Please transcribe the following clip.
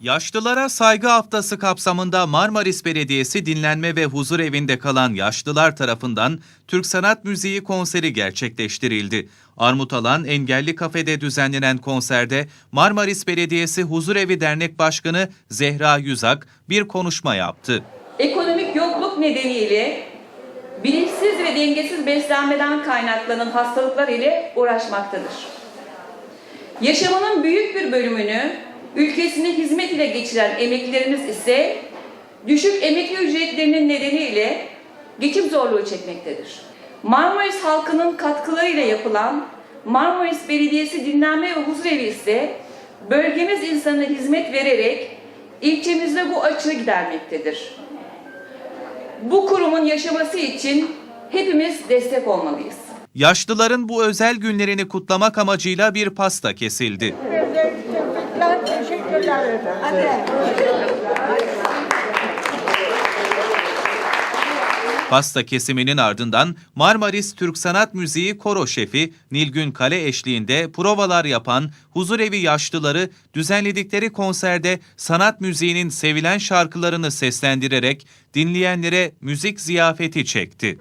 Yaşlılara Saygı Haftası kapsamında Marmaris Belediyesi Dinlenme ve Huzur Evi'nde kalan yaşlılar tarafından Türk Sanat Müziği konseri gerçekleştirildi. Armut Alan Engelli Kafede düzenlenen konserde Marmaris Belediyesi Huzur Evi Dernek Başkanı Zehra Yüzak bir konuşma yaptı. Ekonomik yokluk nedeniyle bilinçsiz ve dengesiz beslenmeden kaynaklanan hastalıklar ile uğraşmaktadır. Yaşamının büyük bir bölümünü ülkesine hizmet ile geçiren emeklilerimiz ise düşük emekli ücretlerinin nedeniyle geçim zorluğu çekmektedir. Marmaris halkının katkılarıyla yapılan Marmaris Belediyesi Dinlenme ve Huzur Evi ise bölgemiz insanına hizmet vererek ilçemizde bu açığı gidermektedir. Bu kurumun yaşaması için hepimiz destek olmalıyız. Yaşlıların bu özel günlerini kutlamak amacıyla bir pasta kesildi. Teşekkürler, teşekkürler. Pasta kesiminin ardından Marmaris Türk Sanat Müziği Koro Şefi Nilgün Kale eşliğinde provalar yapan Huzurevi yaşlıları düzenledikleri konserde sanat müziğinin sevilen şarkılarını seslendirerek dinleyenlere müzik ziyafeti çekti.